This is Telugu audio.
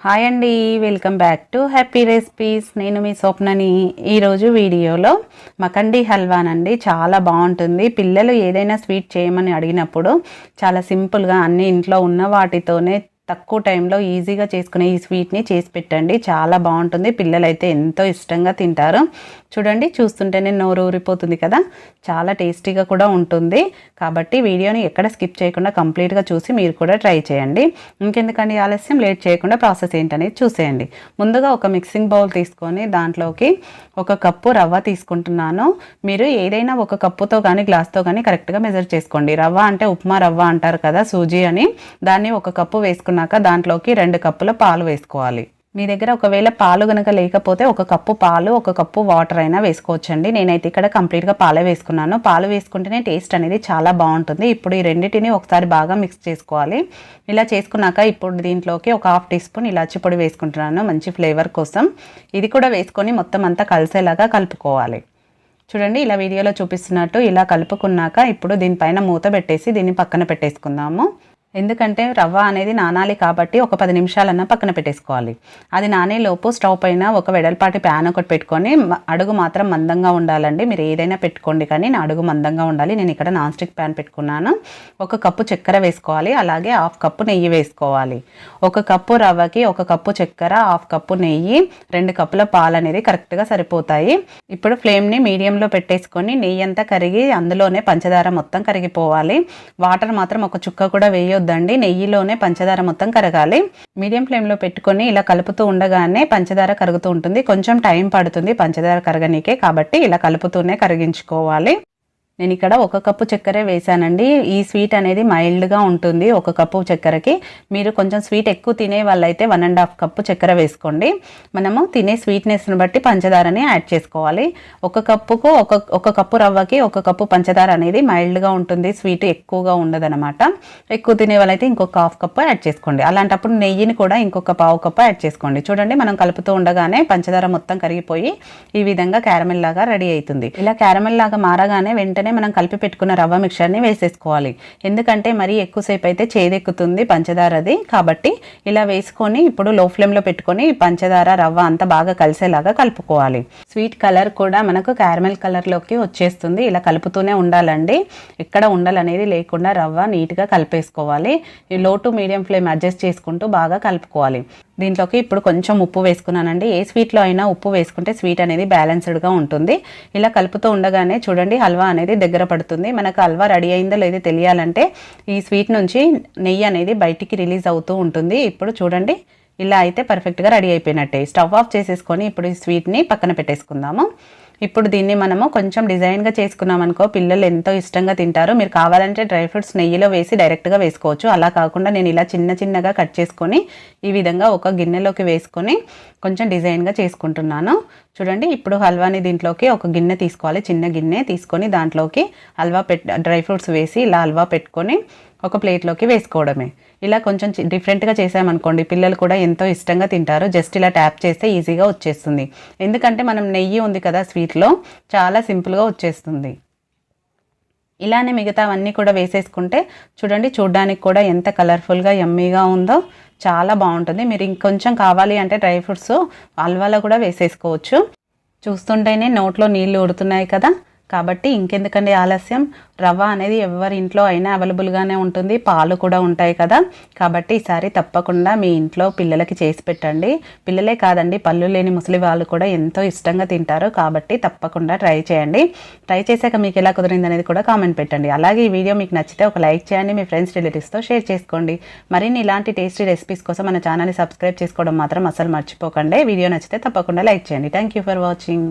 హాయ్ అండి welcome back to happy recipes నేను మీ స్వప్నని ఈరోజు వీడియోలో మకండి హల్వానండి చాలా బాగుంటుంది. పిల్లలు ఏదైనా స్వీట్ చేయమని అడిగినప్పుడు చాలా సింపుల్గా అన్ని ఇంట్లో ఉన్న వాటితోనే తక్కువ టైంలో ఈజీగా చేసుకునే ఈ స్వీట్ని చేసి పెట్టండి. చాలా బాగుంటుంది. పిల్లలైతే ఎంతో ఇష్టంగా తింటారు. చూడండి చూస్తుంటేనే నోరు ఊరిపోతుంది కదా. చాలా టేస్టీగా కూడా ఉంటుంది. కాబట్టి వీడియోని ఎక్కడ స్కిప్ చేయకుండా కంప్లీట్గా చూసి మీరు కూడా ట్రై చేయండి. ఇంకెందుకండి ఆలస్యం? లేట్ చేయకుండా ప్రాసెస్ ఏంటనేది చూసేయండి. ముందుగా ఒక మిక్సింగ్ బౌల్ తీసుకొని దాంట్లోకి ఒక కప్పు రవ్వ తీసుకుంటున్నాను. మీరు ఏదైనా ఒక కప్పుతో కానీ గ్లాస్తో కానీ కరెక్ట్గా మెజర్ చేసుకోండి. రవ్వ అంటే ఉప్మా రవ్వ అంటారు కదా సూజీ అని. దాన్ని ఒక కప్పు వేసుకున్నాక దాంట్లోకి రెండు కప్పుల పాలు వేసుకోవాలి. మీ దగ్గర ఒకవేళ పాలు కనుక లేకపోతే ఒక కప్పు పాలు ఒక కప్పు వాటర్ అయినా వేసుకోవచ్చండి. నేనైతే ఇక్కడ కంప్లీట్గా పాలే వేసుకున్నాను. పాలు వేసుకుంటేనే టేస్ట్ అనేది చాలా బాగుంటుంది. ఇప్పుడు ఈ రెండింటిని ఒకసారి బాగా మిక్స్ చేసుకోవాలి. ఇలా చేసుకున్నాక ఇప్పుడు దీంట్లోకి ఒక హాఫ్ టీ స్పూన్ ఇలాచి పొడి వేసుకుంటున్నాను మంచి ఫ్లేవర్ కోసం. ఇది కూడా వేసుకొని మొత్తం అంతా కలిసేలాగా కలుపుకోవాలి. చూడండి ఇలా వీడియోలో చూపిస్తున్నట్టు ఇలా కలుపుకున్నాక ఇప్పుడు దీనిపైన మూత పెట్టేసి దీన్ని పక్కన పెట్టేసుకుందాము. ఎందుకంటే రవ్వ అనేది నానాలి కాబట్టి ఒక పది నిమిషాలన్నా పక్కన పెట్టేసుకోవాలి. అది నానేలోపు స్టవ్ పైన ఒక వెడల్పాటి ప్యాన్ ఒకటి పెట్టుకొని అడుగు మాత్రం మందంగా ఉండాలండి. మీరు ఏదైనా పెట్టుకోండి కానీ నా అడుగు మందంగా ఉండాలి. నేను ఇక్కడ నాన్ స్టిక్ ప్యాన్ పెట్టుకున్నాను. ఒక కప్పు చక్కెర వేసుకోవాలి. అలాగే హాఫ్ కప్పు నెయ్యి వేసుకోవాలి. ఒక కప్పు రవ్వకి ఒక కప్పు చక్కెర హాఫ్ కప్పు నెయ్యి రెండు కప్పుల పాలు అనేది కరెక్ట్గా సరిపోతాయి. ఇప్పుడు ఫ్లేమ్ని మీడియంలో పెట్టేసుకొని నెయ్యి అంతా కరిగి అందులోనే పంచదార మొత్తం కరిగిపోవాలి. వాటర్ మాత్రం ఒక చుక్క కూడా వేయ వేయొద్దండి. నెయ్యిలోనే పంచదార మొత్తం కరగాలి. మీడియం ఫ్లేమ్లో పెట్టుకొని ఇలా కలుపుతూ ఉండగానే పంచదార కరుగుతూ ఉంటుంది. కొంచెం టైం పడుతుంది పంచదార కరగనీకే కాబట్టి ఇలా కలుపుతూనే కరిగించుకోవాలి. నేను ఇక్కడ ఒక కప్పు చక్కెర వేసానండి ఈ స్వీట్ అనేది మైల్డ్గా ఉంటుంది ఒక కప్పు చక్కెరకి. మీరు కొంచెం స్వీట్ ఎక్కువ తినే వాళ్ళైతే వన్ అండ్ హాఫ్ కప్పు చక్కెర వేసుకోండి. మనము తినే స్వీట్నెస్ని బట్టి పంచదారని యాడ్ చేసుకోవాలి. ఒక కప్పుకు ఒక ఒక కప్పు రవ్వకి ఒక కప్పు పంచదార అనేది మైల్డ్గా ఉంటుంది. స్వీట్ ఎక్కువగా ఉండదనమాట ఎక్కువ తినే వాళ్ళైతే ఇంకొక హాఫ్ కప్పు యాడ్ చేసుకోండి. అలాంటప్పుడు నెయ్యిని కూడా ఇంకొక పావు కప్పు యాడ్ చేసుకోండి. చూడండి మనం కలుపుతూ ఉండగానే పంచదార మొత్తం కరిగిపోయి ఈ విధంగా క్యారమెల్ లాగా రెడీ అవుతుంది. ఇలా క్యారమెల్ లాగా మారగానే వెంటనే వెంటనే మనం కలిపి పెట్టుకున్న రవ్వ మిక్చర్ని వేసేసుకోవాలి. ఎందుకంటే మరీ ఎక్కువసేపు అయితే చేదెక్కుతుంది పంచదారది కాబట్టి ఇలా వేసుకొని ఇప్పుడు లో ఫ్లేమ్లో పెట్టుకొని పంచదార రవ్వ అంతా బాగా కలిసేలాగా కలుపుకోవాలి. స్వీట్ కలర్ కూడా మనకు క్యారమెల్ కలర్లోకి వచ్చేస్తుంది. ఇలా కలుపుతూనే ఉండాలండి. ఎక్కడ ఉండాలనేది లేకుండా రవ్వ నీట్గా కలిపేసుకోవాలి. లో టు మీడియం ఫ్లేమ్ అడ్జస్ట్ చేసుకుంటూ బాగా కలుపుకోవాలి. దీంట్లోకి ఇప్పుడు కొంచెం ఉప్పు వేసుకున్నానండి. ఏ స్వీట్లో అయినా ఉప్పు వేసుకుంటే స్వీట్ అనేది బ్యాలెన్స్డ్గా ఉంటుంది. ఇలా కలుపుతూ ఉండగానే చూడండి హల్వా అనేది దగ్గర పడుతుంది. మనకు హల్వా రెడీ అయిందో లేదో తెలియాలంటే ఈ స్వీట్ నుంచి నెయ్యి అనేది బయటికి రిలీజ్ అవుతూ ఉంటుంది. ఇప్పుడు చూడండి ఇలా అయితే పర్ఫెక్ట్గా రెడీ అయిపోయినట్టే. స్టవ్ ఆఫ్ చేసేసుకొని ఇప్పుడు ఈ స్వీట్ని పక్కన పెట్టేసుకుందాము. ఇప్పుడు దీన్ని మనము కొంచెం డిజైన్గా చేసుకున్నాం అనుకో పిల్లలు ఎంతో ఇష్టంగా తింటారు. మీరు కావాలంటే డ్రై ఫ్రూట్స్ నెయ్యిలో వేసి డైరెక్ట్గా వేసుకోవచ్చు. అలా కాకుండా నేను ఇలా చిన్న చిన్నగా కట్ చేసుకొని ఈ విధంగా ఒక గిన్నెలోకి వేసుకొని కొంచెం డిజైన్గా చేసుకుంటున్నాను. చూడండి ఇప్పుడు హల్వాని దీంట్లోకి ఒక గిన్నె తీసుకోవాలి. చిన్న గిన్నె తీసుకొని దాంట్లోకి హల్వా పెట్ డ్రై ఫ్రూట్స్ వేసి ఇలా హల్వా పెట్టుకొని ఒక ప్లేట్లోకి వేసుకోవడమే. ఇలా కొంచెం డిఫరెంట్గా చేసామనుకోండి పిల్లలు కూడా ఎంతో ఇష్టంగా తింటారు. జస్ట్ ఇలా ట్యాప్ చేస్తే ఈజీగా వచ్చేస్తుంది. ఎందుకంటే మనం నెయ్యి ఉంది కదా స్వీట్లో చాలా సింపుల్గా వచ్చేస్తుంది. ఇలానే మిగతావన్నీ కూడా వేసేసుకుంటే చూడండి చూడడానికి కూడా ఎంత కలర్ఫుల్గా ఎమ్మీగా ఉందో చాలా బాగుంటుంది. మీరు ఇంకొంచెం కావాలి అంటే డ్రై ఫ్రూట్స్ అల్వాలో కూడా వేసేసుకోవచ్చు. చూస్తుంటేనే నోట్లో నీళ్ళు ఉడుతున్నాయి కదా. కాబట్టి ఇంకెందుకండి ఆలస్యం? రవ్వ అనేది ఎవరి ఇంట్లో అయినా అవైలబుల్గానే ఉంటుంది. పాలు కూడా ఉంటాయి కదా. కాబట్టి ఈసారి తప్పకుండా మీ ఇంట్లో పిల్లలకి చేసి పెట్టండి. పిల్లలే కాదండి పళ్ళు లేని ముసలి వాళ్ళు కూడా ఎంతో ఇష్టంగా తింటారు. కాబట్టి తప్పకుండా ట్రై చేయండి. ట్రై చేశాక మీకు ఎలా కుదిరింది అనేది కూడా కామెంట్ పెట్టండి. అలాగే ఈ వీడియో మీకు నచ్చితే ఒక లైక్ చేయండి మీ ఫ్రెండ్స్ రిలేటివ్స్తో షేర్ చేసుకోండి. మరిన్ని ఇలాంటి టేస్టీ రెసిపీస్ కోసం మన ఛానల్ని సబ్స్క్రైబ్ చేసుకోవడం మాత్రం అసలు మర్చిపోకండి. వీడియో నచ్చితే తప్పకుండా లైక్ చేయండి. Thank for watching